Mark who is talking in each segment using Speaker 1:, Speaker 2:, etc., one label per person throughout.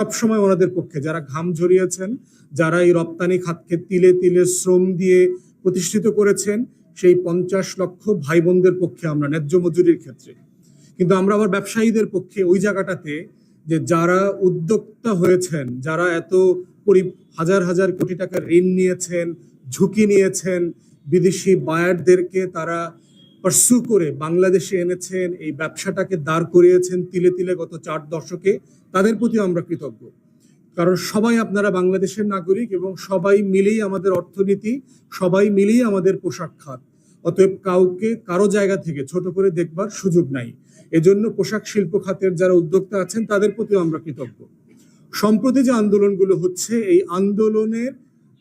Speaker 1: সবসময় ওনাদের পক্ষে। যারা ঘাম ঝরিয়েছেন, যারা এই রপ্তানি খাতকে তিলে তিলে শ্রম দিয়ে প্রতিষ্ঠিত করেছেন, সেই পঞ্চাশ লক্ষ ভাই বোনদের পক্ষে আমরা ন্যায্য মজুরির ক্ষেত্রে। কিন্তু আমরা আবার ব্যবসায়ীদের পক্ষে ওই জায়গাটাতে যে যারা উদ্যোক্তা হয়েছেন, যারা এত হাজার হাজার কোটি টাকা ঋণ নিয়েছেন, ঝুঁকি নিয়েছেন, বিদেশি বায়ারদেরকে তারা পার্সু করে বাংলাদেশে এনেছেন, এই ব্যবসাটাকে দাঁড় করিয়েছেন তিলে তিলে গত চার দশকে, তাদের প্রতি আমরা কৃতজ্ঞ। কারণ সবাই আপনারা বাংলাদেশের নাগরিক এবং সবাই মিলেই আমাদের অর্থনীতি, সবাই মিলেই আমাদের পোশাক খাত। অতএব কাউকে কারও জায়গা থেকে ছোট করে দেখবার সুযোগ নাই। এজন্য পোশাক শিল্প খাতের যারা উদ্যোক্তা আছেন, তাদের প্রতিও আমরা কৃতজ্ঞ। সম্প্রতি যে আন্দোলনগুলো হচ্ছে, এই আন্দোলনের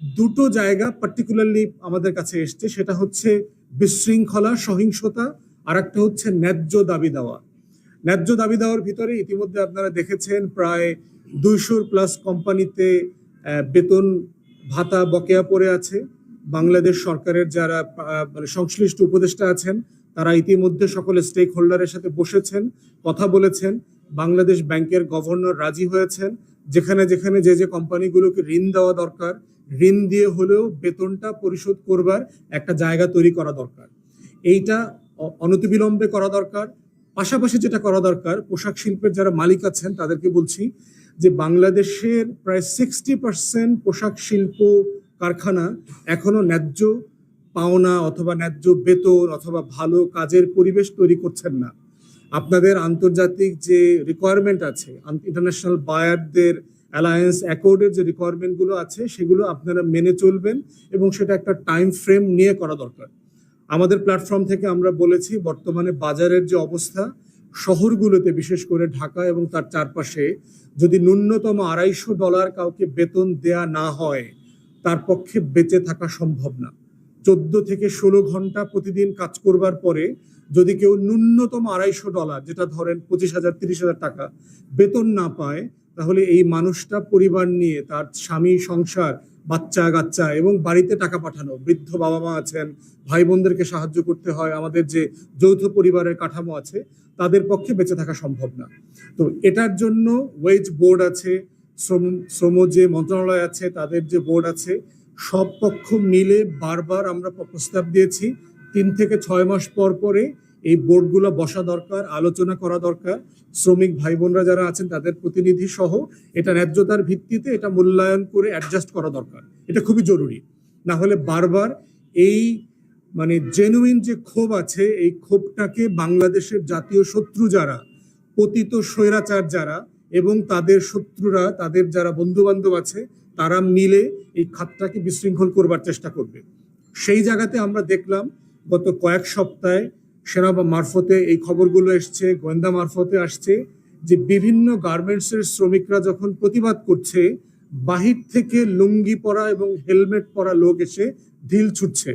Speaker 1: দুটো জায়গা পার্টিকুলারলি আমাদের কাছে এসছে, সেটা হচ্ছে বিশৃঙ্খলা, সহিংসতা আর একটা হচ্ছে ন্যায্য দাবি দেওয়া। ন্যায্য দাবি দেওয়ার ভিতরে ইতিমধ্যে আপনারা দেখেছেন প্রায় দুইশোর প্লাস কোম্পানিতে বেতন ভাতা বকেয়া পড়ে আছে। বাংলাদেশ সরকারের যারা মানে সংশ্লিষ্ট উপদেষ্টা আছেন, তারা ইতিমধ্যে সকল স্টেক হোল্ডারের সাথে বসেছেন, কথা বলেছেন। বাংলাদেশ ব্যাংকের গভর্নর রাজি হয়েছেন। যেখানে যেখানে যে যে কোম্পানিগুলোকে ঋণ দেওয়া দরকার ঋণ দিয়ে হলেও বেতনটা পরিশোধ করবার একটা জায়গা তৈরি করা দরকার। এইটা অনতিবিলম্বে করা দরকার। পাশাপাশি যেটা করা দরকার, পোশাক শিল্পের যারা মালিক আছেন, তাদেরকে বলছি যে বাংলাদেশের প্রায় সিক্সটি পার্সেন্ট পোশাক শিল্প কারখানা এখনও ন্যায্য পাওনা অথবা ন্যায্য বেতন অথবা ভালো কাজের পরিবেশ তৈরি করছেন না। আপনাদের আন্তর্জাতিক যে রিকোয়ারমেন্ট আছে ইন্টারন্যাশনাল বায়ারদের অ্যালায়েন্স অ্যাকর্ডের যে রিকোয়ারমেন্টগুলো আছে, সেগুলো আপনারা মেনে চলবেন এবং সেটা একটা টাইম ফ্রেম নিয়ে করা দরকার। আমাদের প্ল্যাটফর্ম থেকে আমরা বলেছি, বর্তমানে বাজারের যে অবস্থা, শহরগুলোতে বিশেষ করে ঢাকা এবং তার চারপাশে যদি ন্যূনতম আড়াইশো ডলার কাউকে বেতন দেয়া না হয়, তার পক্ষে বেঁচে থাকা সম্ভব না। চোদ্দ থেকে ষোলো ঘণ্টা প্রতিদিন কাজ করবার পরে যদি কেউ ন্যূনতম আড়াইশো ডলার, যেটা ধরেন পঁচিশ হাজার, তিরিশ হাজার টাকা, বেতন না পায় তাহলে এই মানুষটা পরিবার নিয়ে তার স্বামী, সংসার, বাচ্চা কাচ্চা এবং বাড়িতে টাকা পাঠানো। বৃদ্ধ বাবা মা আছেন ভাই বোনদেরকে সাহায্য করতে হয়, আমাদের যে যৌথ পরিবারের কাঠামো আছে, তাদের পক্ষে বেঁচে থাকা সম্ভব না। তো এটার জন্য ওয়েজ বোর্ড আছে, শ্রম শ্রম যে মন্ত্রণালয় আছে, তাদের যে বোর্ড আছে, সব পক্ষ মিলে বারবার আমরা প্রস্তাব দিয়েছি। তিন থেকে ছয় মাস পর পরে এই বোর্ডগুলো বসা দরকার, আলোচনা করা দরকার। শ্রমিক ভাই বোনরা যারা আছেন, তাদের প্রতিনিধি সহ এটা ন্যায্যতার ভিত্তিতে এটা মূল্যায়ন করে অ্যাডজাস্ট করা দরকার। এটা খুবই জরুরি। না হলে বারবার এই মানে জেনুইন যে ক্ষোভ আছে, এই ক্ষোভটাকে বাংলাদেশের জাতীয় শত্রু যারা, পতিত স্বৈরাচার যারা এবং তাদের শত্রুরা, তাদের যারা বন্ধু বান্ধব আছে, তারা মিলে এই খাতটাকে বিশৃঙ্খল করবার চেষ্টা করবে। সেই জায়গাতে আমরা দেখলাম, গত কয়েক সপ্তাহে সেনা মারফতে এই খবরগুলো এসছে, গোয়েন্দা মারফতে আসছে যে বিভিন্ন গার্মেন্টসের শ্রমিকরা যখন প্রতিবাদ করছে, বাহির থেকে লুঙ্গি পরা এবং হেলমেট পরা লোক এসে ঢিল ছুটছে।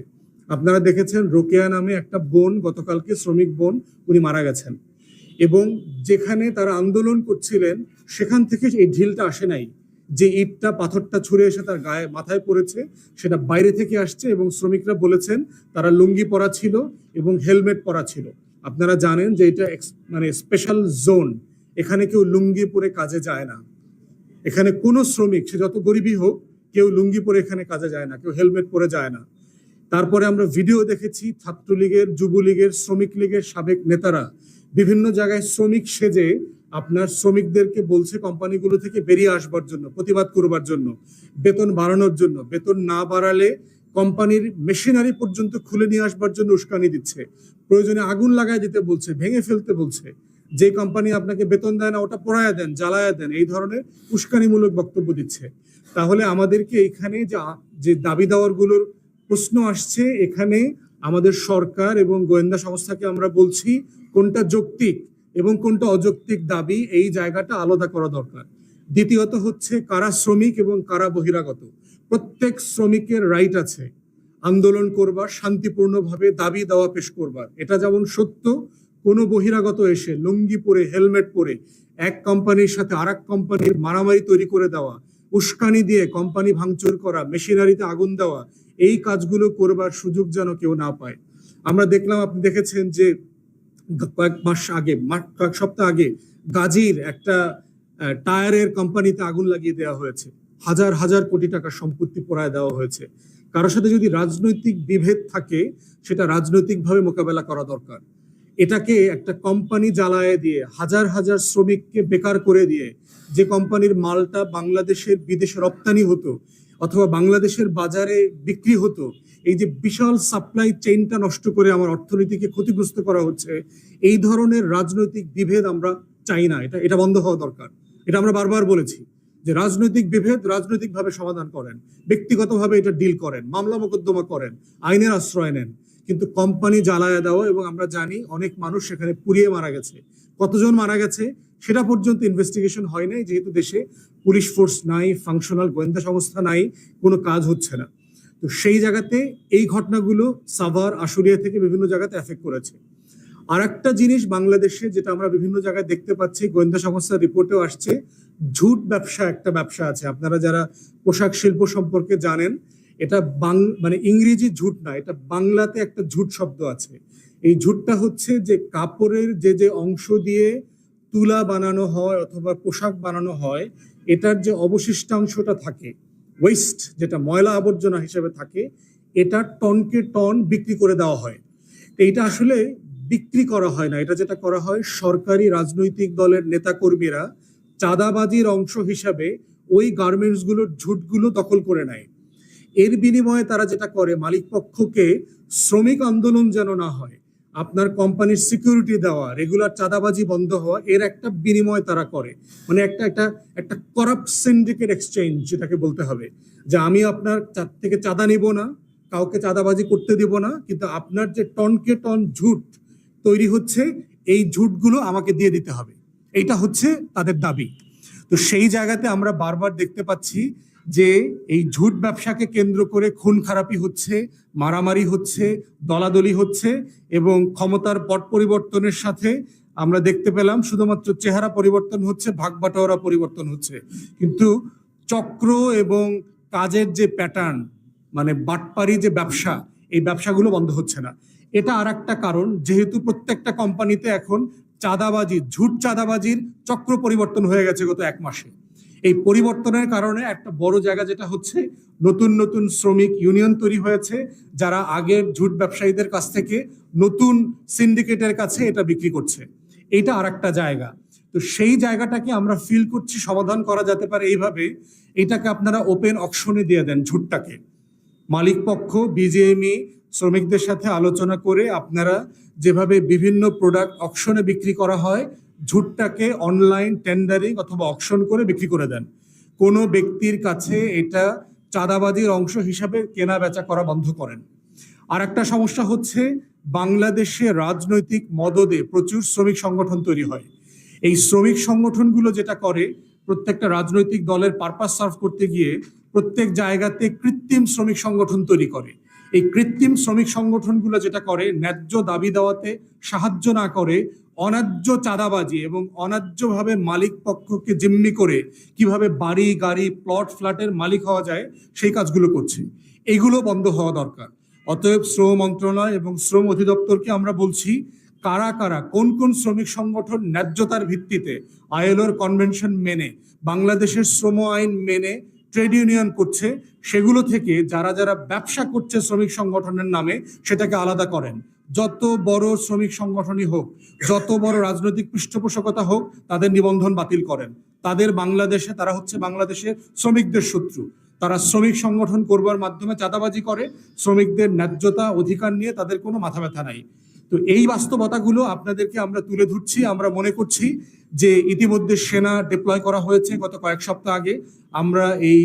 Speaker 1: আপনারা দেখেছেন রোকেয়া নামে একটা বোন, গতকালকে শ্রমিক বোন, উনি মারা গেছেন। এবং যেখানে তারা আন্দোলন করছিলেন, সেখান থেকে এই ঢিলটা আসে নাই। যে ইটটা, পাথরটা ছুঁড়ে এসে তার গায়ে, মাথায় পড়েছে, সেটা বাইরে থেকে আসছে এবং শ্রমিকরা বলেছেন তারা লুঙ্গি পরা ছিল এবং হেলমেট পরা ছিল। আপনারা জানেন যে এটা মানে স্পেশাল জোন এখানে কেউ লুঙ্গি পরে কাজে যায় না। এখানে কোনো শ্রমিক, সে যত গরিবই হোক, কেউ লুঙ্গি পরে এখানে কাজে যায় না, কেউ হেলমেট পরে যায় না। তারপরে আমরা ভিডিও দেখেছি ছাত্রলীগের, যুবলীগের শ্রমিক লীগের সাবেক নেতারা। বিভিন্ন জায়গায় শ্রমিক সেজে আপনার শ্রমিকদেরকে বলছে কোম্পানিগুলো থেকে বেরিয়ে আসবার জন্য, প্রতিবাদ করবার জন্য, বেতন বাড়ানোর জন্য। বেতন না বাড়ালে কোম্পানির মেশিনারি পর্যন্ত খুলে নিয়ে আসবার জন্য উস্কানি দিচ্ছে। প্রয়োজনে আগুন লাগায় দিতে বলছে, ভেঙে ফেলতে বলছে। যে কোম্পানি আপনাকে বেতন দেয় না, ওটা পড়ায়া দেন, জ্বালায়া দেন, এই ধরনের উস্কানিমূলক বক্তব্য দিচ্ছে। তাহলে আমাদেরকে এখানে যা, যে দাবি দাওয়ারগুলোর প্রশ্ন আসছে, এখানে আমাদের সরকার এবং গোয়েন্দা সংস্থাকে আমরা বলছি কোনটা যৌক্তিক এবং কোনটা অযৌক্তিক দাবি, এই জায়গাটা আলাদা করা দরকার। দ্বিতীয়ত হচ্ছে, কারা শ্রমিক এবং কারা বহিরাগত? প্রত্যেক শ্রমিকের রাইট আছে আন্দোলন করবার, শান্তিপূর্ণভাবে দাবি দেওয়া পেশ করবার। এটা যেমন সত্য, কোনো বহিরাগত এসে লুঙ্গি পরে, হেলমেট পরে, এক কোম্পানির সাথে আর কোম্পানির মারামারি তৈরি করে দেওয়া, উস্কানি দিয়ে কোম্পানি ভাঙচুর করা, মেশিনারিতে আগুন দেওয়া, এই কাজগুলো করবার সুযোগ যেন কেউ না পায়। আমরা দেখলাম, আপনি দেখেছেন যে কয়েক মাস আগে কয়েক সপ্তাহ আগে গাজীর একটা টায়ারের কোম্পানিতে আগুন লাগিয়ে দেওয়া হয়েছে। হাজার হাজার কোটি টাকার সম্পত্তি পোড়ায় দেওয়া হয়েছে। কারোর সাথে যদি রাজনৈতিক বিভেদ থাকে, সেটা রাজনৈতিকভাবে মোকাবেলা করা দরকার। এটাকে একটা কোম্পানি জ্বালায় দিয়ে, হাজার হাজার শ্রমিককে বেকার করে দিয়ে, যে কোম্পানির মালটা বাংলাদেশের বিদেশে রপ্তানি হতো অথবা বাংলাদেশের বাজারে বিক্রি হতো, এই যে বিশাল সাপ্লাই চেইনটা নষ্ট করে আমার অর্থনীতিকে ক্ষতিগ্রস্ত করা হচ্ছে, এই ধরনের রাজনৈতিক বিভেদ আমরা চাই না। এটা এটা বন্ধ হওয়া দরকার। এটা আমরা বারবার বলেছি যে রাজনৈতিক বিভেদ রাজনৈতিকভাবে সমাধান করেন, ব্যক্তিগতভাবে এটা ডিল করেন, মামলা মোকদ্দমা করেন, আইনের আশ্রয় নেন। কিন্তু কোম্পানি জ্বালায় দেওয়া এবং আমরা জানি অনেক মানুষ সেখানে পুড়িয়ে মারা গেছে। কতজন মারা গেছে? সেটা পর্যন্ত ইনভেস্টিগেশন হয় নাই, যেহেতু দেশে পুলিশ ফোর্স নাই ফাংশনাল গোয়েন্দা সংস্থা নাই, কোনো কাজ হচ্ছে না। তো সেই জায়গাতে এই ঘটনাগুলো সাভার, আশুলিয়া থেকে বিভিন্ন জায়গাতে এফেক্ট করেছে। আর একটা জিনিস বাংলাদেশে যেটা আমরা বিভিন্ন জায়গায় দেখতে পাচ্ছি, গোয়েন্দা সংস্থার রিপোর্টেও আসছে, ঝুট ব্যবসা একটা ব্যবসা আছে। আপনারা যারা পোশাক শিল্প সম্পর্কে জানেন, এটা বাং মানে ইংরেজি ঝুট না, এটা বাংলাতে একটা ঝুট শব্দ আছে। এই ঝুটটা হচ্ছে যে কাপড়ের যে যে অংশ দিয়ে তুলা বানানো হয় অথবা পোশাক বানানো হয়, এটার যে অবশিষ্টাংশটা থাকে ওয়েস্ট যেটা ময়লা আবর্জনা হিসেবে থাকে এটা টনকে টন বিক্রি করে দেওয়া হয়। এটা আসলে বিক্রি করা হয় না, এটা যেটা করা হয় সরকারি রাজনৈতিক দলের নেতাকর্মীরা চাঁদাবাজির অংশ হিসাবে ওই গার্মেন্টসগুলোর ঝুটগুলো দখল করে নেয়। এর বিনিময়ে তারা যেটা করে মালিক পক্ষকে শ্রমিক আন্দোলন যেন না হয় আপনার কোম্পানির সিকিউরিটি দেওয়া রেগুলার চাঁদাবাজি বন্ধ হওয়া, এর একটা বিনিময় তারা করে। মানে একটা একটা একটা করাপ্ট সিন্ডিকেট এক্সচেঞ্জ যেটাকে বলতে হবে। যে আমি আপনার থেকে চাঁদা নিব না, কাউকে চাঁদাবাজি করতে দিব না, কিন্তু আপনার যে টনকে টন ঝুট তৈরি হচ্ছে, এই ঝুটগুলো আমাকে দিয়ে দিতে হবে। এইটা হচ্ছে তাদের দাবি। তো সেই জায়গাতে আমরা বারবার দেখতে পাচ্ছি যে এই ঝুট ব্যবসাকে কেন্দ্র করে খুন খারাপি হচ্ছে, মারামারি হচ্ছে, দলাদলি হচ্ছে এবং ক্ষমতার পট পরিবর্তনের সাথে আমরা দেখতে পেলাম শুধুমাত্র চেহারা পরিবর্তন হচ্ছে ভাগ বাটোয়ারা পরিবর্তন হচ্ছে। কিন্তু চক্র এবং কাজের যে প্যাটার্ন মানে বাটপারি যে ব্যবসা, এই ব্যবসাগুলো বন্ধ হচ্ছে না। এটা আর একটা কারণ, যেহেতু প্রত্যেকটা কোম্পানিতে এখন চাঁদাবাজি, ঝুট চাঁদাবাজির চক্র পরিবর্তন হয়ে গেছে গত এক মাসে। এই পরিবর্তনের কারণে একটা বড় জায়গা যেটা হচ্ছে, নতুন নতুন শ্রমিক ইউনিয়ন তৈরি হয়েছে, যারা আগের ঝুট ব্যবসায়ীদের কাছ থেকে নতুন সিন্ডিকেটের কাছে এটা বিক্রি করছে। এটা আর একটা জায়গা। তো সেই জায়গাটাকে আমরা ফিল করছি, সমাধান করা যেতে পারে এইভাবে। এটাকে আপনারা ওপেন অকশনে দিয়ে দেন ঝুটটাকে মালিক পক্ষ বিজেএমই শ্রমিকদের সাথে আলোচনা করে আপনারা যেভাবে বিভিন্ন প্রোডাক্ট অকশনে বিক্রি করা হয় ঝুটটাকে অনলাইন টেন্ডারিং অথবা অকশন করে বিক্রি করে দেন। কোনো ব্যক্তির কাছে এটা চাঁদাবাজির অংশ হিসাবে কেনা বেচা করা বন্ধ করেন। আর একটা সমস্যা হচ্ছে বাংলাদেশে রাজনৈতিক মদদে প্রচুর শ্রমিক সংগঠন তৈরি হয়। এই শ্রমিক সংগঠনগুলো যেটা করে, প্রত্যেকটা রাজনৈতিক দলের পারপাস সার্ভ করতে গিয়ে প্রত্যেক জায়গাতে কৃত্রিম শ্রমিক সংগঠন তৈরি করে। এই কৃত্রিম শ্রমিক সংগঠনগুলো যেটা করে, ন্যায্য দাবি দেওয়াতে সাহায্য না করে অন্যায্য চাঁদাবাজি এবং অন্যায্যভাবে মালিক পক্ষকে জিম্মি করে কীভাবে বাড়ি, গাড়ি প্লট ফ্ল্যাটের মালিক হওয়া যায়, সেই কাজগুলো করছে। এগুলো বন্ধ হওয়া দরকার। অতএব শ্রম মন্ত্রণালয় এবং শ্রম অধিদপ্তরকে আমরা বলছি, কারা কারা, কোন কোন শ্রমিক সংগঠন ন্যায্যতার ভিত্তিতে আইএলওর কনভেনশন মেনে, বাংলাদেশের শ্রম আইন মেনে ট্রেড ইউনিয়ন করছে, সেগুলো থেকে যারা যারা ব্যবসা করছে শ্রমিক সংগঠনের নামে, সেটাকে আলাদা করেন। যত বড় শ্রমিক সংগঠনই হোক, যত বড় রাজনৈতিক পৃষ্ঠপোষকতা হোক, তাদের নিবন্ধন বাতিল করেন। তাদের বাংলাদেশে, তারা হচ্ছে বাংলাদেশের শ্রমিকদের শত্রু। তারা শ্রমিক সংগঠন করবার মাধ্যমে চাঁদাবাজি করে, শ্রমিকদের ন্যায্যতা অধিকার নিয়ে তাদের কোনো মাথা ব্যথা নাই। তো এই বাস্তবতাগুলো আপনাদেরকে আমরা তুলে ধরছি, আমরা মনে করছি যে ইতিমধ্যে সেনা ডিপ্লয় করা হয়েছে গত কয়েক সপ্তাহ আগে। আমরা এই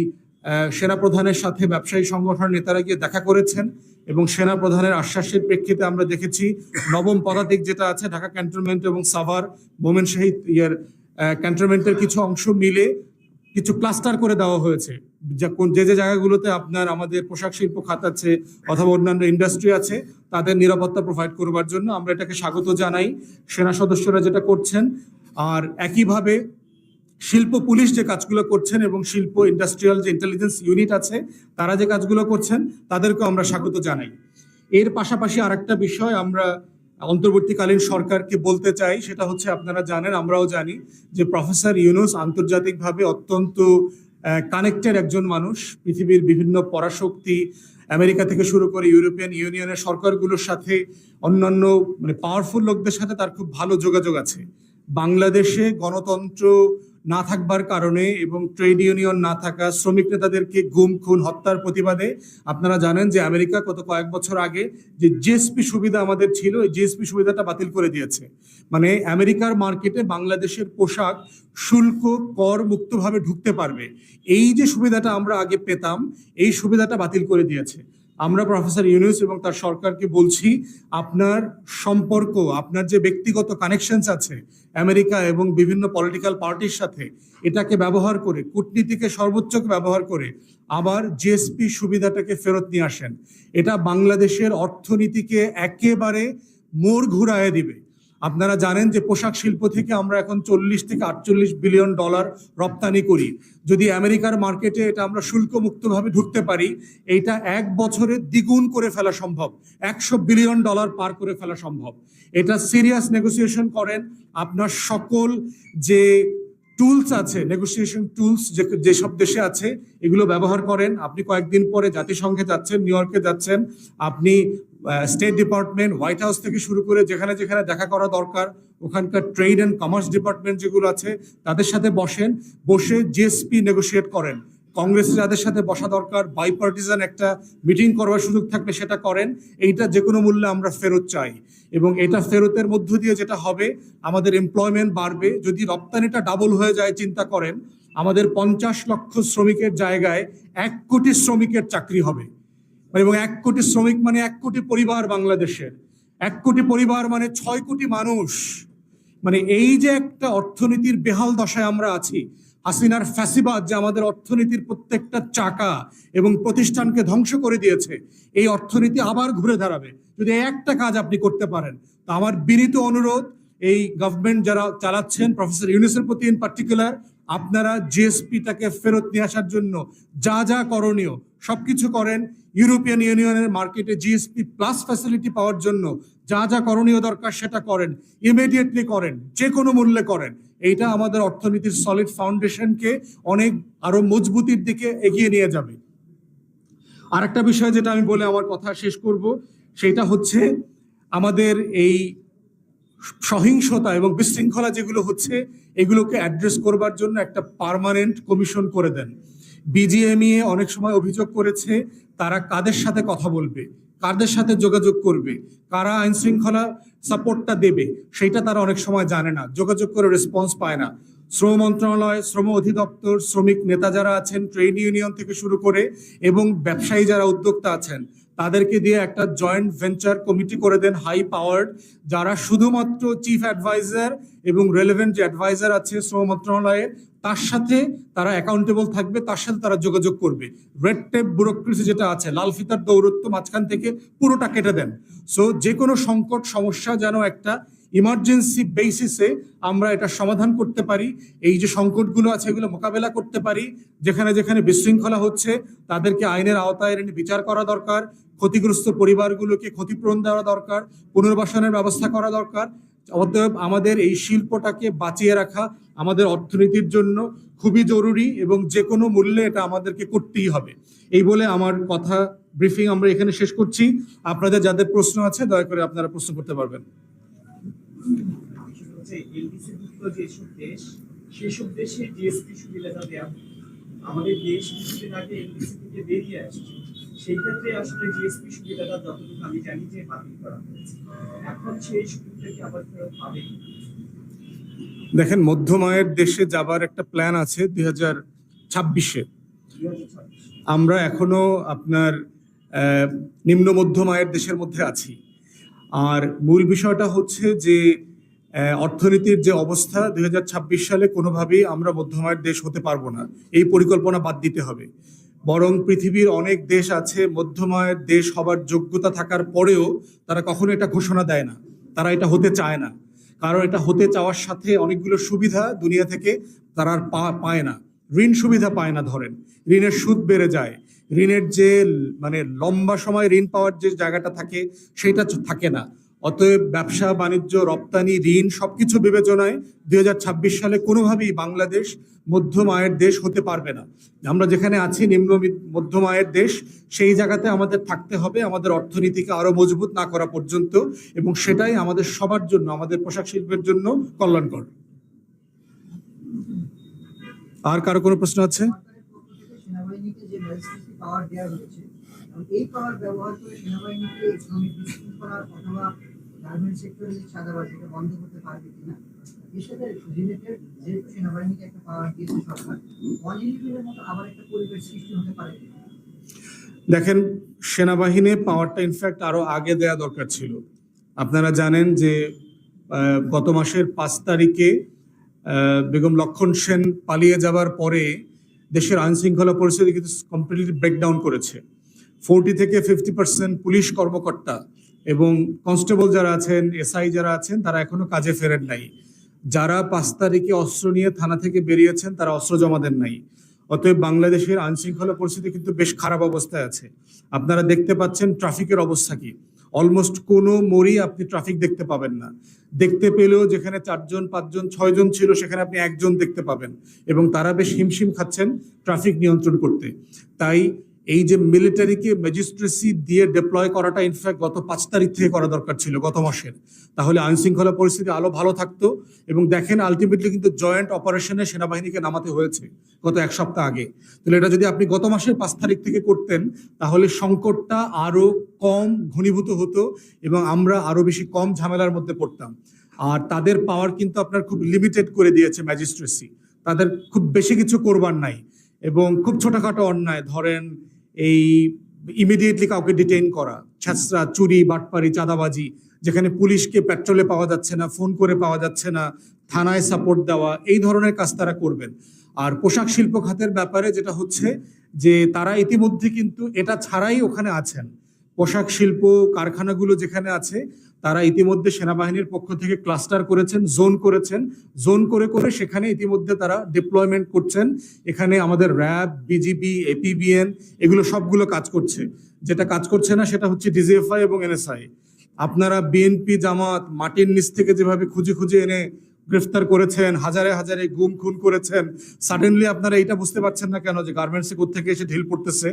Speaker 1: সেনা প্রধানের সাথে ব্যবসায়ী সংগঠনের নেতারা গিয়ে দেখা করেছেন। এবং সেনা প্রধানের আশ্বাসের প্রেক্ষিতে আমরা দেখেছি নবম পদাতিক যেটা আছে, ঢাকা ক্যান্টনমেন্ট এবং সাভার মোমেন শাহিদ ইয়ার ক্যান্টনমেন্টের কিছু অংশ মিলে কিছু ক্লাস্টার করে দেওয়া হয়েছে। যে যে জায়গাগুলোতে আপনার আমাদের পোশাক শিল্প খাত আছে অথবা অন্যান্য ইন্ডাস্ট্রি আছে, তাদের নিরাপত্তা প্রোভাইড করবার জন্য আমরা এটাকে স্বাগত জানাই। সেনা সদস্যরা যেটা করছেন, আর একইভাবে শিল্প পুলিশ যে কাজগুলো করছেন এবং শিল্প ইন্ডাস্ট্রিয়াল যে ইন্টেলিজেন্স ইউনিট আছে, তারা যে কাজগুলো করছেন, তাদেরকেও আমরা স্বাগত জানাই। এর পাশাপাশি আরেকটা বিষয় আমরা অন্তর্বর্তীকালীন সরকারকে বলতে চাই, সেটা হচ্ছে আপনারা জানেন, আমরাও জানি, যে প্রফেসর ইউনুস আন্তর্জাতিকভাবে অত্যন্ত কানেক্টেড একজন মানুষ। পৃথিবীর বিভিন্ন পরাশক্তি আমেরিকা থেকে শুরু করে ইউরোপিয়ান ইউনিয়নের সরকারগুলোর সাথে অন্যান্য মানে পাওয়ারফুল লোকদের সাথে তার খুব ভালো যোগাযোগ আছে। বাংলাদেশে গণতন্ত্র না থাকবার কারণে এবং ট্রেড ইউনিয়ন না থাকা শ্রমিক নেতাদেরকে গুম, খুন, হত্যার প্রতিবাদে আপনারা জানেন যে আমেরিকা গত কয়েক বছর আগে যে জিএসপি সুবিধা আমাদের ছিল, এই জিএসপি সুবিধাটা বাতিল করে দিয়েছে। মানে আমেরিকার মার্কেটে বাংলাদেশের পোশাক শুল্ক, কর মুক্তভাবে ঢুকতে পারবে। এই যে সুবিধাটা আমরা আগে পেতাম, এই সুবিধাটা বাতিল করে দিয়েছে। আমরা প্রফেসর ইউনুস এবং তার সরকারকে বলছি, আপনার সম্পর্ক, আপনার যে ব্যক্তিগত কানেকশনস আছে আমেরিকা এবং বিভিন্ন পলিটিক্যাল পার্টির সাথে, এটাকে ব্যবহার করে, কূটনীতিকে সর্বোচ্চকে ব্যবহার করে আবার জিএসপি সুবিধাটাকে ফেরত নিয়ে আসেন। এটা বাংলাদেশের অর্থনীতিকে একেবারে মোড় ঘুরায় দিবে। আপনারা জানেন যে পোশাক শিল্প থেকে আমরা এখন চল্লিশ থেকে আটচল্লিশ বিলিয়ন ডলার রপ্তানি করি। যদি আমেরিকার মার্কেটে এটা আমরা শুল্ক মুক্তভাবে ঢুকতে পারি, এইটা এক বছরে দ্বিগুণ করে ফেলা সম্ভব। একশো বিলিয়ন ডলার পার করে ফেলা সম্ভব। এটা সিরিয়াস নেগোসিয়েশন করেন। আপনার সকল যে টুলস আছে, নেগোসিয়েশন টুলস যেসব দেশে আছে, এগুলো ব্যবহার করেন। আপনি কয়েকদিন পরে জাতিসংঘে যাচ্ছেন, নিউ ইয়র্কে যাচ্ছেন। আপনি স্টেট ডিপার্টমেন্ট হোয়াইট হাউস থেকে শুরু করে যেখানে যেখানে দেখা করা দরকার, ওখানকার ট্রেড অ্যান্ড কমার্স ডিপার্টমেন্ট যেগুলো আছে, তাদের সাথে বসেন, বসে জিএসপি নেগোসিয়েট করেন। কংগ্রেসে যাদের সাথে বসা দরকার বাই পার্টিজান একটা মিটিং করবার সুযোগ থাকলে সেটা করেন। এইটা যে কোনো মূল্যে আমরা ফেরত চাই। এবং এটা ফেরতের মধ্য দিয়ে যেটা হবে, আমাদের এমপ্লয়মেন্ট বাড়বে। যদি রপ্তানিটা ডাবল হয়ে যায়, চিন্তা করেন, আমাদের পঞ্চাশ লক্ষ শ্রমিকের জায়গায় এক কোটি শ্রমিকের চাকরি হবে। এবং এক কোটি শ্রমিক মানে এক কোটি পরিবার বাংলাদেশের। এক কোটি পরিবার মানে ছয় কোটি মানুষ। মানে এই যে একটা অর্থনীতির বেহাল দশায় আমরা আছি, হাসিনার ফ্যাসিবাদ যে আমাদের অর্থনীতির প্রত্যেকটা চাকা এবং প্রতিষ্ঠানকে ধ্বংস করে দিয়েছে, এই অর্থনীতি আবার ঘুরে দাঁড়াবে। যদি একটা কাজ আপনি করতে পারেন, তো আমার বিনীত অনুরোধ, এই গভর্নমেন্ট যারা চালাচ্ছেন প্রফেসর ইউনিসের প্রতি ইন পার্টিকুলার আপনারা জিএসপিটাকে ফেরত নিয়ে আসার জন্য যা যা করণীয় সবকিছু করেন। ইউরোপিয়ান ইউনিয়নের মার্কেটে জিএসপি প্লাস ফ্যাসিলিটি পাওয়ার জন্য যা যা করণীয় দরকার সেটা করেন। ইমিডিয়েটলি করেন যে কোনো মূল্যে করেন। এইটা আমাদের অর্থনীতির সলিড ফাউন্ডেশনকে অনেক আরও মজবুতির দিকে এগিয়ে নিয়ে যাবে। আরেকটা বিষয় যেটা আমি বলে আমার কথা শেষ করব, সেটা হচ্ছে আমাদের এই সহিংসতা এবং বিশৃঙ্খলা যেগুলো হচ্ছে, এগুলোকে অ্যাড্রেস করবার জন্য একটা পার্মানেন্ট কমিশন করে দেন। বিজিএমইএ অনেক সময় অভিযোগ করেছে, তারা কাদের সাথে কথা বলবে, কাদের সাথে যোগাযোগ করবে, কারা আইন শৃঙ্খলা সাপোর্টটা দেবে, সেটা তারা অনেক সময় জানে না, যোগাযোগ করে রেসপন্স পায় না। শ্রম মন্ত্রণালয়, শ্রম অধিদপ্তর, শ্রমিক নেতা যারা আছেন ট্রেড ইউনিয়ন থেকে শুরু করে, এবং ব্যবসায়ী যারা উদ্যোক্তা আছেন তাদেরকে দিয়ে একটা জয়েন্ট ভেঞ্চার কমিটি করে দেন হাই পাওয়ার্ড যারা শুধুমাত্র চিফ অ্যাডভাইজার এবং রেলেভেন্ট যে অ্যাডভাইজার আছে শ্রম মন্ত্রণালয়ের তার সাথে তারা অ্যাকাউন্টেবল থাকবে, তার সাথে তারা যোগাযোগ করবে। রেড টেপ ব্যুরোক্রেসি যেটা আছে, লাল ফিতার দৌরত্ব মাঝখান থেকে পুরোটা কেটে দেন। সো যে কোনো সংকট, সমস্যা যেন একটা ইমার্জেন্সি বেসিসে আমরা এটা সমাধান করতে পারি। এই যে সংকটগুলো আছে, এগুলো মোকাবেলা করতে পারি। যেখানে যেখানে বিশৃঙ্খলা হচ্ছে, তাদেরকে আইনের আওতায় এনে বিচার করা দরকার। ক্ষতিগ্রস্ত পরিবারগুলোকে ক্ষতিপূরণ দেওয়া দরকার। পুনর্বাসনের ব্যবস্থা করা দরকার। অতএব আমাদের এই শিল্পটাকে বাঁচিয়ে রাখা আমাদের অর্থনীতির জন্য খুবই জরুরি এবং যে কোনো মূল্যে এটা আমাদেরকে করতেই হবে। এই বলে আমার কথা ব্রিফিং আমরা এখানে শেষ করছি। আপনাদের যাদের প্রশ্ন আছে, দয়া করে আপনারা প্রশ্ন করতে পারবেন।
Speaker 2: এলডিসি যেসব দেশ সেসব দেশে জিএসপি সুবিধাটা দেওয়া আমাদের দেশ কিছুদিন আগে এলডিসি থেকে বেরিয়ে আসছে। সেই ক্ষেত্রে আসলে জিএসপি সুবিধাটা যতটুকু আমি জানি যে বাতিল করা হয়েছে। এখন সেই সুবিধা আবার ফেরত পাবে
Speaker 1: দেখেন মধ্যমায়ের দেশে যাবার একটা প্ল্যান আছে দুই হাজার ছাব্বিশে। আমরা এখনও আপনার নিম্ন মধ্যম আয়ের দেশের মধ্যে আছি। আর মূল বিষয়টা হচ্ছে যে অর্থনীতির যে অবস্থা দু হাজার ছাব্বিশ সালে কোনোভাবেই আমরা মধ্যম আয়ের দেশ হতে পারব না। এই পরিকল্পনা বাদ দিতে হবে। বরং পৃথিবীর অনেক দেশ আছে মধ্যম আয়ের দেশ হবার যোগ্যতা থাকার পরেও তারা কখনো এটা ঘোষণা দেয় না। তারা এটা হতে চায় না। কারণ এটা হতে চাওয়ার সাথে অনেকগুলো সুবিধা দুনিয়া থেকে তারা পায় না। ঋণ সুবিধা পায় না ধরেন। ঋণের সুদ বেড়ে যায়। ঋণের যে মানে লম্বা সময় ঋণ পাওয়ার যে জায়গাটা থাকে সেটা থাকে না। অতএব ব্যবসা, বাণিজ্য, রপ্তানি, ঋণ সবকিছু বিবেচনায় দু হাজার ছাব্বিশ সালে কোনোভাবেই বাংলাদেশ মধ্যম আয়ের দেশ হতে পারবে না। আমরা যেখানে আছি নিম্ন মধ্যম আয়ের দেশ, সেই জায়গাতে আমাদের থাকতে হবে, আমাদের অর্থনীতিকে আরও মজবুত না করা পর্যন্ত, এবং সেটাই আমাদের সবার জন্য, আমাদের পোশাক শিল্পের জন্য কল্যাণকর। আর কারও কোনো প্রশ্ন আছে?
Speaker 3: পাওয়ার দেওয়া হয়েছে। এবং এই পাওয়ার ব্যবহার করে সেনাবাহিনীকে শ্রমিক বিশৃঙ্খলার অথবা গার্মেন্ট সেক্টরে যে চাঁদাবাজি এটা বন্ধ করতে পারবে কিনা এর সাথে রিলেটেড যেহেতু সেনাবাহিনীকে একটা পাওয়ার দিয়েছে সরকার ওয়ান মতো আবার একটা পরিবেশ সৃষ্টি হতে পারে।
Speaker 1: দেখেন সেনাবাহিনী পাওয়ারটা ইনফ্যাক্ট আরও আগে দেয়া দরকার ছিল। আপনারা জানেন যে গত মাসের পাঁচ তারিখে বেগম লক্ষণ সেন পালিয়ে যাবার পরে দেশের আইন শৃঙ্খলা পরিস্থিতি কিন্তু কমপ্লিটলি ব্রেকডাউন করেছে। ফোরটি থেকে ফিফটি পার্সেন্ট পুলিশ কর্মকর্তা এবং কনস্টেবল যারা আছেন এসআই যারা আছেন, তারা এখনও কাজে ফেরেন নাই। যারা পাঁচ তারিখে অস্ত্র নিয়ে থানা থেকে বেরিয়েছেন, তারা অস্ত্র জমা দেন নাই। অতএব বাংলাদেশের আইন শৃঙ্খলা পরিস্থিতি কিন্তু বেশ খারাপ অবস্থায় আছে। আপনারা দেখতে পাচ্ছেন ট্রাফিকের অবস্থা কি। অলমোস্ট কোনো মোড়ই আপনি ট্রাফিক দেখতে পাবেন না। দেখতে পেলেও যেখানে চারজন, পাঁচজন, ছয়জন ছিল, সেখানে আপনি একজন দেখতে পাবেন। এবং তারা বেশ হিমশিম খাচ্ছেন ট্রাফিক নিয়ন্ত্রণ করতে। তাই এই যে মিলিটারিকে ম্যাজিস্ট্রেসি দিয়ে ডিপ্লয় করাটা ইনফ্যাক্ট গত পাঁচ তারিখ থেকে করা দরকার ছিল, গত মাসের। তাহলে আইন শৃঙ্খলা পরিস্থিতি আলো ভালো থাকতো এবং দেখেন আলটিমেটলি কিন্তু জয়েন্ট অপারেশনে সেনাবাহিনীকে নামাতে হয়েছে গত এক সপ্তাহ আগে। তাহলে এটা যদি আপনি গত মাসের পাঁচ তারিখ থেকে করতেন, তাহলে সংকটটা আরও কম ঘনীভূত হতো এবং আমরা আরও বেশি কম ঝামেলার মধ্যে পড়তাম। আর তাদের পাওয়ার কিন্তু আপনার খুব লিমিটেড করে দিয়েছে ম্যাজিস্ট্রেসি তাদের খুব বেশি কিছু করবার নাই এবং খুব ছোটখাটো অন্যায়, ধরেন এই ইমিডিয়েটলি কাউকে ডিটেইন করা ছ্যাঁচড়া চুরি, বাটপারি, চাঁদাবাজি, যেখানে পুলিশকে পেট্রোলে পাওয়া যাচ্ছে না ফোন করে পাওয়া যাচ্ছে না, থানায় সাপোর্ট দেওয়া, এই ধরনের কাজ তারা করবেন। আর পোশাক শিল্প খাতের ব্যাপারে যেটা হচ্ছে যে তারা ইতিমধ্যে কিন্তু এটা ছাড়াই ওখানে আছেন। পোশাক শিল্প কারখানাগুলো যেখানে আছে তারা ইতিমধ্যে সেনাবাহিনীর পক্ষ থেকে ক্লাস্টার করেছেন, জোন করেছেন। জোন করে করে সেখানে ইতিমধ্যে তারা ডিপ্লয়মেন্ট করছেন। এখানে আমাদের র্যাব, বিজিবি, এপিবিএন এগুলো সবগুলো কাজ করছে। যেটা কাজ করছে না সেটা হচ্ছে ডিজিএফআই এবং এনএসআই। আপনারা বিএনপি, জামাত, মাটির নিচ থেকে যেভাবে খুঁজে খুঁজে এনে গ্রেফতার করেছেন, হাজারে হাজারে গুম, খুন করেছেন সাডেনলি আপনারা এটা বুঝতে পারছেন না কেন যে গার্মেন্টসে থেকে এসে ঢিল পড়তেছে?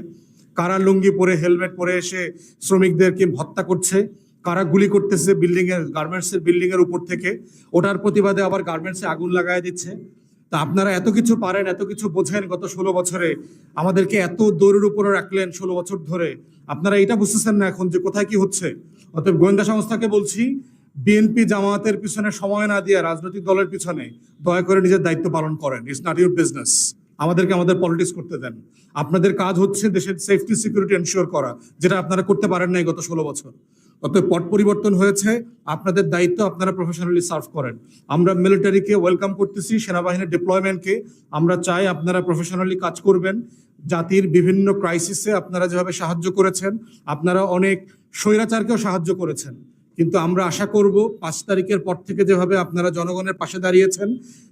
Speaker 1: কারা লুঙ্গি পরে হেলমেট পরে এসে শ্রমিকদেরকে হত্যা করছে? কারা গুলি করতেছে বিল্ডিং এর গার্মেন্টস এর বিল্ডিং এর উপর থেকে, ওটার প্রতিবাদে আবার গার্মেন্টস এ আগুন লাগায় দিচ্ছে। তা আপনারা এত কিছু পারেন, এত কিছু বোঝেন গত ষোলো বছরে, আমাদেরকে এত দৌড়ের উপরে রাখলেন ষোলো বছর ধরে। আপনারা এটা বুঝতেছেন না এখন যে কোথায় কি হচ্ছে? অতএব গোয়েন্দা সংস্থাকে বলছি, বিএনপি জামায়াতের পিছনে সময় না দিয়ে রাজনৈতিক দলের পিছনে দয়া করে নিজের দায়িত্ব পালন করেন। ইটস নট ইউর বিজনেস আমাদেরকে আমাদের পলিটিক্স করতে দেন। আপনাদের কাজ হচ্ছে দেশের সেফটি সিকিউরিটি এনশিওর করা, যেটা আপনারা করতে পারেন নাই গত ষোলো বছর। অতএব পট পরিবর্তন হয়েছে। আপনাদের দায়িত্ব আপনারা প্রফেশনালি সার্ভ করেন। আমরা মিলিটারিকে ওয়েলকাম করতেছি, সেনাবাহিনীর ডিপ্লয়মেন্টকে আমরা চাই আপনারা প্রফেশনালি কাজ করবেন। জাতির বিভিন্ন ক্রাইসিসে আপনারা যেভাবে সাহায্য করেছেন, আপনারা অনেক স্বৈরাচারকেও সাহায্য করেছেন। কিন্তু আমরা আশা করব পাঁচ তারিখের পর থেকে যেভাবে আপনারা জনগণের পাশে দাঁড়িয়েছেন,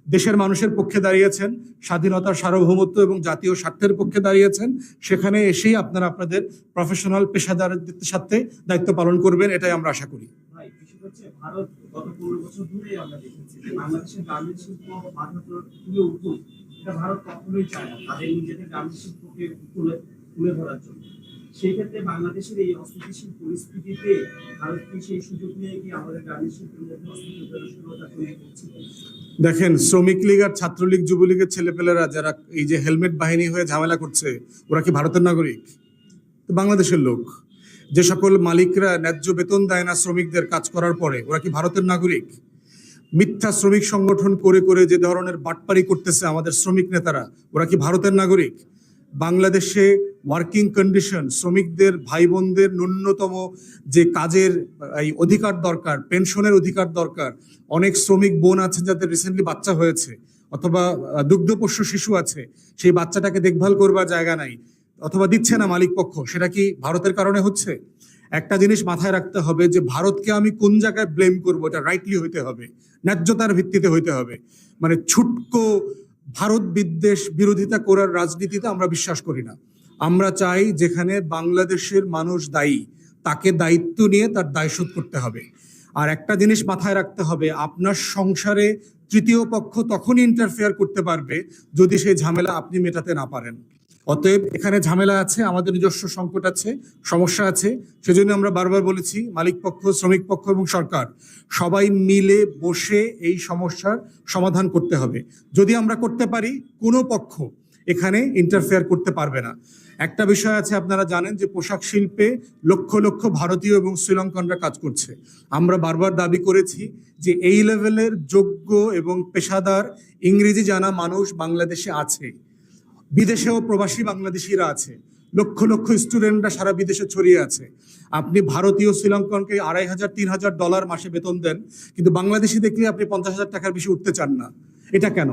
Speaker 1: দেশের মানুষের পক্ষে দাঁড়িয়েছেন, স্বাধীনতার সার্বভৌমত্ব এবং জাতীয় স্বার্থের পক্ষে দাঁড়িয়েছেন, সেখানে এসেই আপনারা আপনাদের প্রফেশনাল পেশাদারদের সাথে দায়িত্ব পালন করবেন, এটাই আমরা আশা করি।
Speaker 2: ভারত গত পনেরো বছর আমরা দেখেছি যে বাংলাদেশের গার্মেন্ট শিল্প তুলে উঠুক, এটা ভারত কখনোই চায় না, তাদের নিজেদের গার্মেন্ট শিল্পকে তুলে তুলে ধরার জন্য। সেই ক্ষেত্রে বাংলাদেশের এই অস্থিতিশীল পরিস্থিতিতে ভারত কি সেই সুযোগ নিয়ে কি আমাদের গার্মেন্ট শিল্পের মধ্যে অস্থিতিশীলতা তৈরি করছে?
Speaker 1: দেখেন, শ্রমিক লীগ আর ছাত্রলীগ যুবলীগের ছেলেপেলেরা যারা এই যে হেলমেট বাহিনী হয়ে ঝামেলা করছে, ওরা কি ভারতের নাগরিক? বাংলাদেশের লোক। যে সকল মালিকরা ন্যায্য বেতন দেয় না শ্রমিকদের কাজ করার পরে, ওরা কি ভারতের নাগরিক? মিথ্যা শ্রমিক সংগঠন করে করে যে ধরনের বাটপারি করতেছে আমাদের শ্রমিক নেতারা, ওরা কি ভারতের নাগরিক? বাংলাদেশে ওয়ার্কিং কন্ডিশন শ্রমিকদের ভাই বোনদের ন্যূনতম যে কাজের, এই অধিকার দরকার পেনশনের অধিকার দরকার, অনেক শ্রমিক বোন আছে যাদের রিসেন্টলি বাচ্চা হয়েছে, অথবা দুগ্ধপোষ্য শিশু আছে, সেই বাচ্চাটাকে দেখভাল করবার জায়গা নাই, অথবা দিচ্ছে না মালিক পক্ষ, সেটা কি ভারতের কারণে হচ্ছে? একটা জিনিস মাথায় রাখতে হবে যে ভারতকে আমি কোন জায়গায় ব্লেম করব, এটা রাইটলি হইতে হবে, ন্যায্যতার ভিত্তিতে হইতে হবে। মানে ছুটকো ভারত বিদ্বেষ বিরোধিতা করার রাজনীতিতে আমরা বিশ্বাস করি না। আমরা চাই যেখানে বাংলাদেশের মানুষ দায়ী, তাকে দায়িত্ব নিয়ে তার দায়শোধ করতে হবে। আর একটা জিনিস মাথায় রাখতে হবে, আপনার সংসারে তৃতীয় পক্ষ তখনই ইন্টারফেয়ার করতে পারবে যদি সেই ঝামেলা আপনি মেটাতে না পারেন। অতএব এখানে ঝামেলা আছে, আমাদের নিজস্ব সংকট আছে, সমস্যা আছে। সেজন্য আমরা বারবার বলেছি, মালিক পক্ষ, শ্রমিক পক্ষ এবং সরকার, সবাই মিলে বসে এই সমস্যার সমাধান করতে হবে। যদি আমরা করতে পারি, কোনো পক্ষ এখানে ইন্টারফেয়ার করতে পারবে না। একটা বিষয় আছে, আপনারা জানেন যে পোশাক শিল্পে লক্ষ লক্ষ ভারতীয় এবং শ্রীলঙ্কানরা কাজ করছে। আমরা বারবার দাবি করেছি যে এই লেভেলের যোগ্য এবং পেশাদার ইংরেজি জানা মানুষ বাংলাদেশে আছে। বিদেশেও প্রবাসী বাংলাদেশিরা আছে। লক্ষ লক্ষ স্টুডেন্টরা সারা বিদেশে ছড়িয়ে আছে। আপনি ভারতীয় শ্রীলঙ্কনকে আড়াই হাজার, তিন হাজার ডলার মাসে বেতন দেন, কিন্তু বাংলাদেশি দেখলে আপনি পঞ্চাশ হাজার টাকার বেশি উঠতে চান না। এটা কেন?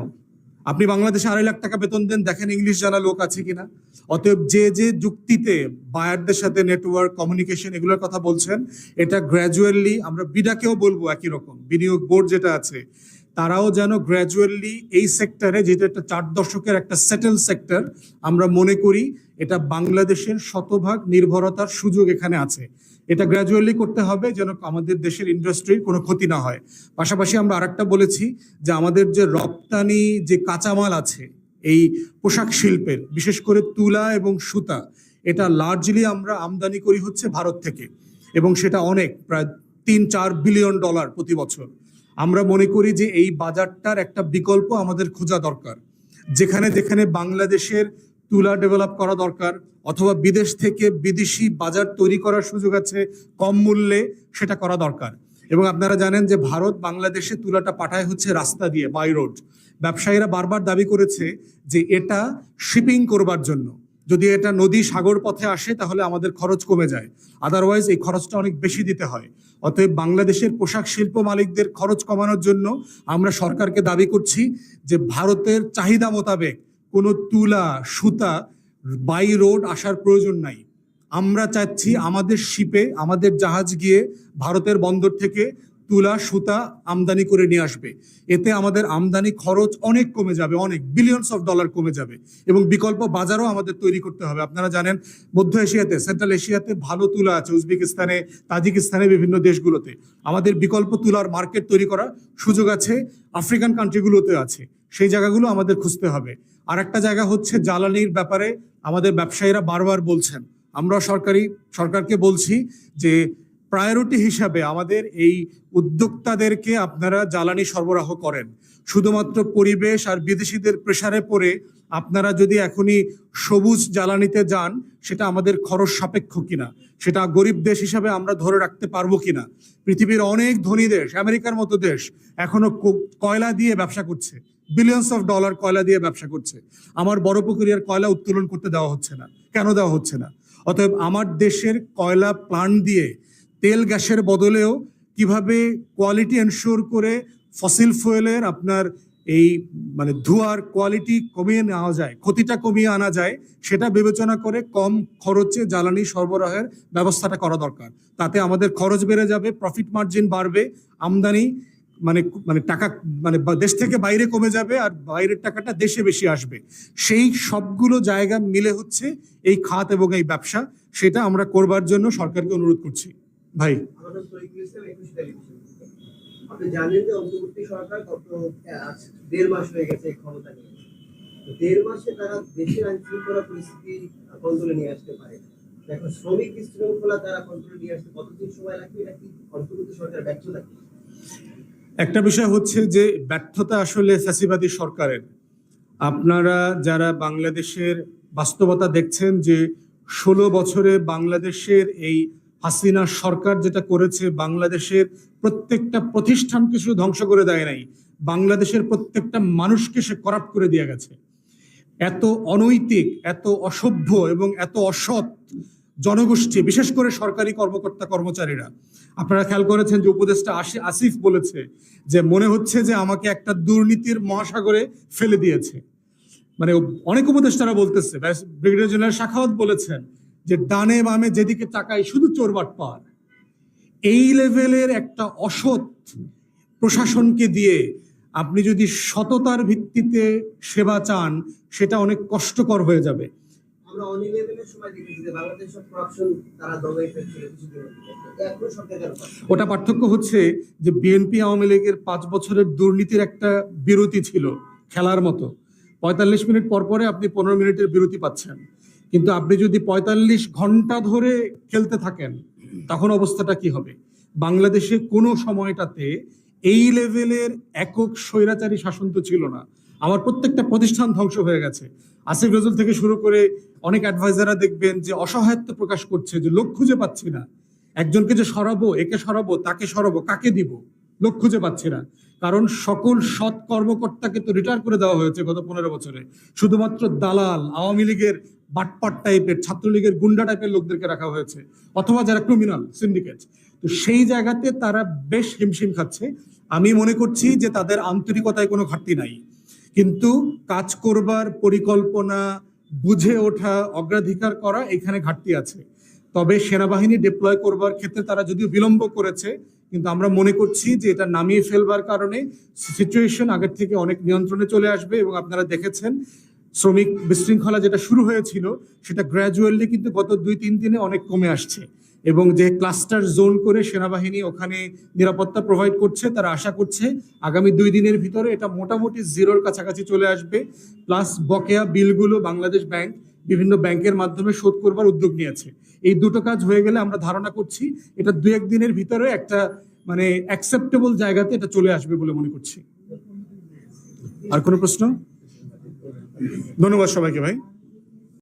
Speaker 1: আপনি বাংলাদেশে আড়াই লাখ টাকা বেতন দেন, দেখেন ইংলিশ জানা লোক আছে কিনা? অতএব যে যে যুক্তিতে বায়ারদের সাথে নেটওয়ার্ক কমিউনিকেশন এগুলোর কথা বলছেন, এটা গ্র্যাজুয়ালি আমরা বিডাকেও বলব একই রকম। বিনিয়োগ বোর্ড যেটা আছে তারাও যেন গ্র্যাজুয়ালি এই সেক্টরে যেটা একটা চার দশকের একটা সেটেল সেক্টর আমরা মনে করি এটা বাংলাদেশের শতভাগ নির্ভরতার সুযোগ এখানে আছে। এটা গ্র্যাজুয়ালি করতে হবে যেন আমাদের দেশের ইন্ডাস্ট্রির কোনো ক্ষতি না হয়। পাশাপাশি আমরা আরেকটা বলেছি যে আমাদের যে রপ্তানি যে কাঁচামাল আছে, এই পোশাক শিল্পের, বিশেষ করে তুলা এবং সুতা, এটা লার্জলি আমরা আমদানি করি হচ্ছে ভারত থেকে। এবং সেটা অনেক, প্রায় তিন চার বিলিয়ন ডলার প্রতি বছর। আমরা মনে করি যে এই বাজারটার একটা বিকল্প আমাদের খোঁজা দরকার। যেখানে যেখানে বাংলাদেশের তুলা ডেভেলপ করা দরকার, অথবা বিদেশ থেকে বিদেশি বাজার তৈরি করার সুযোগ আছে, কম মূল্যে সেটা করা দরকার। এবং আপনারা জানেন যে ভারত বাংলাদেশে তুলাটা পাঠায় হচ্ছে রাস্তা দিয়ে বাই রোড ব্যবসায়ীরা বারবার দাবি করেছে যে এটা শিপিং করবার জন্য। যদি এটা নদী সাগর পথে আসে, তাহলে আমাদের খরচ কমে যায়। আদারওয়াইজ এই খরচটা অনেক বেশি দিতে হয়। অতএব বাংলাদেশের পোশাক শিল্প মালিকদের খরচ কমানোর জন্য আমরা সরকারকে দাবি করছি যে ভারতের চাহিদা মোতাবেক কোনো তুলা, সুতা বাই রোড আসার প্রয়োজন নাই। আমরা চাচ্ছি আমাদের শিপে আমাদের জাহাজ গিয়ে ভারতের বন্দর থেকে তুলা, সুতা আমদানি করে নিয়ে আসবে। এতে আমাদের আমদানি খরচ অনেক কমে যাবে, অনেক বিলিয়নস অফ ডলার কমে যাবে এবং বিকল্প বাজারও আমাদের তৈরি করতে হবে। আপনারা জানেন, মধ্য এশিয়াতে সেন্ট্রাল এশিয়াতে ভালো তুলা আছে, উজবেকিস্তানে, তাজিকিস্তানে বিভিন্ন দেশগুলোতে। আমাদের বিকল্প তুলার মার্কেট তৈরি করার সুযোগ আছে, আফ্রিকান কান্ট্রিগুলোতে আছে। সেই জায়গাগুলো আমাদের খুঁজতে হবে। আর একটা জায়গা হচ্ছে জ্বালানির ব্যাপারে আমাদের ব্যবসায়ীরা বারবার বলছেন। আমরা সরকারি, সরকারকে বলছি যে প্রায়োরিটি হিসাবে আমাদের এই উদ্যোক্তাদেরকে আপনারা জ্বালানি সরবরাহ করেন। শুধুমাত্র পরিবেশ আর বিদেশিদের প্রেসারে পড়ে আপনারা যদি এখনই সবুজ জ্বালানিতে যান, সেটা আমাদের খরচ সাপেক্ষ কিনা? সেটা গরিব দেশ হিসাবে আমরা ধরে রাখতে পারব কিনা? পৃথিবীর অনেক ধনী দেশ, আমেরিকার মতো দেশ, এখনও কয়লা দিয়ে ব্যবসা করছে। বিলিয়ন্স অফ ডলার কয়লা দিয়ে ব্যবসা করছে। আমার বড় পুকুরিয়ার কয়লা উত্তোলন করতে দেওয়া হচ্ছে না। কেন দেওয়া হচ্ছে না? অতএব আমার দেশের কয়লা প্লান্ট দিয়ে তেল গ্যাসের বদলেও কীভাবে কোয়ালিটি এনশোর করে ফসিল ফুয়েলের আপনার এই মানে ধোঁয়ার কোয়ালিটি কমিয়ে নেওয়া যায়, ক্ষতিটা কমিয়ে আনা যায়, সেটা বিবেচনা করে কম খরচে জ্বালানি সরবরাহের ব্যবস্থাটা করা দরকার। তাতে আমাদের খরচ বেড়ে যাবে প্রফিট মার্জিন বাড়বে, আমদানি মানে মানে টাকা মানে দেশ থেকে বাইরে কমে যাবে আর বাইরের টাকাটা দেশে বেশি আসবে। সেই সবগুলো জায়গা মিলে হচ্ছে এই খাত এবং এই ব্যবসা, সেটা আমরা করবার জন্য সরকারকে অনুরোধ করছি। ভাই।
Speaker 4: আপনি জানেন যে অন্তর্বর্তী সরকার গত দেড় মাস হয়ে গেছে এই ক্ষমতা নিয়ে। দেড় মাসে তারা দেশের আইন শৃঙ্খলা পরিস্থিতি কন্ট্রোলে নিয়ে আসতে পারে। এখন শ্রমিক বিশৃঙ্খলা তারা কন্ট্রোলে নিয়ে আসতে কতদিন সময় লাগবে? এটা কি অন্তর্বর্তী সরকার ব্যর্থ
Speaker 1: একটা বিষয় হচ্ছে যে ব্যর্থতা আসলে ফ্যাসিবাদী সরকারের। আপনারা যারা বাংলাদেশের বাস্তবতা দেখছেন যে ষোলো বছরে বাংলাদেশের এই হাসিনা সরকার যেটা করেছে, বাংলাদেশের প্রত্যেকটা প্রতিষ্ঠানকে শুধু ধ্বংস করে দেয় নাই, বাংলাদেশের প্রত্যেকটা মানুষকে সে করাপ্ট করে দিয়ে গেছে। এত অনৈতিক, এত অসভ্য এবং এত অসৎ জনগোষ্ঠী, বিশেষ করে সরকারি কর্মকর্তা কর্মচারীরা। আপনারা খেয়াল করেছেন যে উপদেষ্টা আসি- আসিফ বলেছে যে মনে হচ্ছে যে আমাকে একটা দুর্নীতির মহাসাগরে ফেলে দিয়েছে। মানে অনেক উপদেষ্টারা বলতেছে ব্রিগেডিয়ার জেনারেল শাখাওয়াত বলেছেন যে ডানে বামে যেদিকে তাকায় শুধু চোরবাট পার। এই লেভেলের একটা অসৎ প্রশাসনকে দিয়ে আপনি যদি সততার ভিত্তিতে সেবা চান সেটা অনেক কষ্টকর হয়ে যাবে।
Speaker 4: আমরা সময় দেখেছি যে করাপশন তারা দমে ফেলছিল?
Speaker 1: ওটা পার্থক্য হচ্ছে যে বিএনপি আওয়ামী লীগের পাঁচ বছরের দুর্নীতির একটা বিরতি ছিল খেলার মতো। পঁয়তাল্লিশ মিনিট পর পরে আপনি পনেরো মিনিটের বিরতি পাচ্ছেন। কিন্তু আপনি যদি পঁয়তাল্লিশ ঘণ্টা ধরে খেলতে থাকেন, তখন অবস্থাটা কি হবে? বাংলাদেশে কোনো সময়টাতে এই লেভেলের একক স্বৈরাচারী শাসন তো ছিল না। আমার প্রত্যেকটা প্রতিষ্ঠান ধ্বংস হয়ে গেছে। আসিফ নজরুল থেকে শুরু করে অনেক অ্যাডভাইজাররা দেখবেন যে অসহায়ত্ব প্রকাশ করছে, যে লোক খুঁজে পাচ্ছি না। একজনকে যে সরাবো, একে সরাবো, তাকে সরাবো, কাকে দিব? লোক খুঁজে পাচ্ছি না। কারণ সকল সৎ কর্মকর্তাকে তো রিটায়ার করে দেওয়া হয়েছে গত পনেরো বছরে। শুধুমাত্র দালাল, আওয়ামী লীগের বাটপাট টাইপের, ছাত্রলীগের গুন্ডা টাইপের লোকদেরকে রাখা হয়েছে, অথবা যারা ক্রিমিনাল সিন্ডিকেট তো সেই জায়গাতে তারা বেশ হিমশিম খাচ্ছে। আমি মনে করছি যে তাদের আন্তরিকতায় কোনো ঘাটতি নাই। কিন্তু কাজ করবার পরিকল্পনা, বুঝে ওঠা, অগ্রাধিকার করা এখানে ঘাটতি আছে। তবে সেনাবাহিনী ডিপ্লয় করবার ক্ষেত্রে তারা যদিও বিলম্ব করেছে, কিন্তু আমরা মনে করছি যে এটা নামিয়ে ফেলবার কারণে সিচুয়েশন আগের থেকে অনেক নিয়ন্ত্রণে চলে আসবে এবং আপনারা দেখেছেন শ্রমিক বিশৃঙ্খলা যেটা শুরু হয়েছিল, সেটা গ্র্যাজুয়ালি কিন্তু গত দুই, তিন দিনে অনেক কমে আসছে। এবং যে ক্লাস্টার জোন করে সেনাবাহিনী ওখানে নিরাপত্তা প্রোভাইড করছে, তারা আশা করছে আগামী দুই দিনের ভিতরে এটা মোটামুটি জিরোর কাছাকাছি চলে আসবে। প্লাস বকেয়া বিলগুলো বাংলাদেশ ব্যাংক বিভিন্ন ব্যাংকের মাধ্যমে শোধ করবার উদ্যোগ নিয়েছে। এই দুটো কাজ হয়ে গেলে আমরা ধারণা করছি এটা দু এক দিনের ভিতরে একটা মানে অ্যাকসেপ্টেবল জায়গাতে এটা চলে আসবে বলে মনে করছি। আর কোনো প্রশ্ন? ধন্যবাদ সবাইকে ভাই।